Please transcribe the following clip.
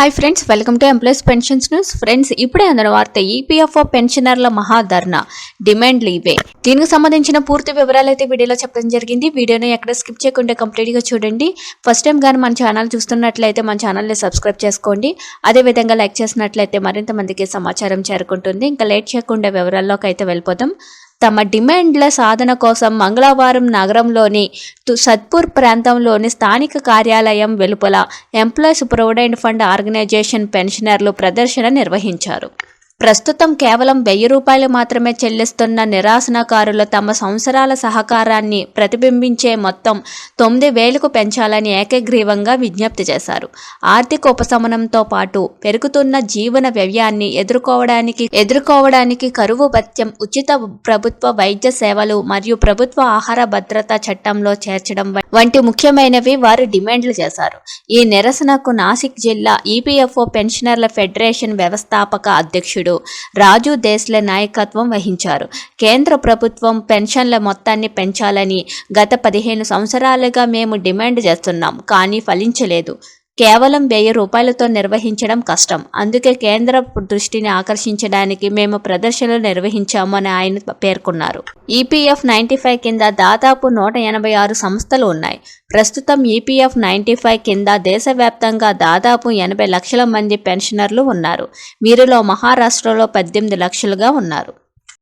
Hi friends welcome to employees pensions news friends ఇప్పుడే అందిన వార్త ఈపీఎఫ్ఓ పెన్షనర్ల మహాధర్నా డిమాండ్లు ఇవే దీనికి సంబంధించిన పూర్తి వివరాలు అయితే వీడియోలో చెప్పడం జరిగింది. వీడియోని ఎక్కడ స్కిప్ చేయకుండా కంప్లీట్గా చూడండి. ఫస్ట్ టైం కానీ మన ఛానల్ చూస్తున్నట్లయితే మన ఛానల్ని సబ్స్క్రైబ్ చేసుకోండి. అదేవిధంగా లైక్ చేసినట్లయితే మరింత మందికి సమాచారం చేరుకుంటుంది. ఇంకా లేట్ చేయకుండా వివరాల్లోకి అయితే వెళ్ళిపోతాం తమ డిమాండ్ల సాధన కోసం మంగళవారం నగరంలోని సత్పూర్ ప్రాంతంలోని స్థానిక కార్యాలయం వెలుపల ఎంప్లాయీస్ ప్రొవిడెంట్ ఫండ్ ఆర్గనైజేషన్ పెన్షనర్లు ప్రదర్శన నిర్వహించారు. ప్రస్తుతం కేవలం వెయ్యి రూపాయలు మాత్రమే చెల్లిస్తున్న నిరాశనకారులు తమ సంవత్సరాల సహకారాన్ని ప్రతిబింబించే మొత్తం తొమ్మిది వేలకు పెంచాలని ఏకగ్రీవంగా విజ్ఞప్తి చేశారు. ఆర్థిక ఉపశమనంతో పాటు పెరుగుతున్న జీవన వ్యయాన్ని ఎదుర్కోవడానికి ఎదుర్కోవడానికి కరువు భత్యం ఉచిత ప్రభుత్వ వైద్య సేవలు మరియు ప్రభుత్వ ఆహార భద్రతా చట్టంలో చేర్చడం వంటి ముఖ్యమైనవి వారు డిమాండ్లు చేశారు. ఈ నిరసనకు నాసిక్ జిల్లా ఈపీఎఫ్ఓ పెన్షనర్ల ఫెడరేషన్ వ్యవస్థాపక అధ్యక్షుడు రాజు దేశ్ల నాయకత్వం వహించారు. కేంద్ర ప్రభుత్వం పెన్షన్ల మొత్తాన్ని పెంచాలని గత పదిహేను సంవత్సరాలుగా మేము డిమాండ్ చేస్తున్నాం కానీ ఫలించలేదు. కేవలం వెయ్యి రూపాయలతో నిర్వహించడం కష్టం. అందుకే కేంద్ర దృష్టిని ఆకర్షించడానికి మేము ప్రదర్శనలు నిర్వహించామని ఆయన పేర్కొన్నారు. ఈపీఎఫ్ నైంటీ ఫైవ్ కింద దాదాపు నూట ఎనభై ఆరు సంస్థలు ఉన్నాయి. ప్రస్తుతం ఈపీఎఫ్ నైంటీ ఫైవ్ కింద దేశవ్యాప్తంగా దాదాపు ఎనభై లక్షల మంది పెన్షనర్లు ఉన్నారు. వీరిలో మహారాష్ట్రలో పద్దెనిమిది లక్షలుగా ఉన్నారు.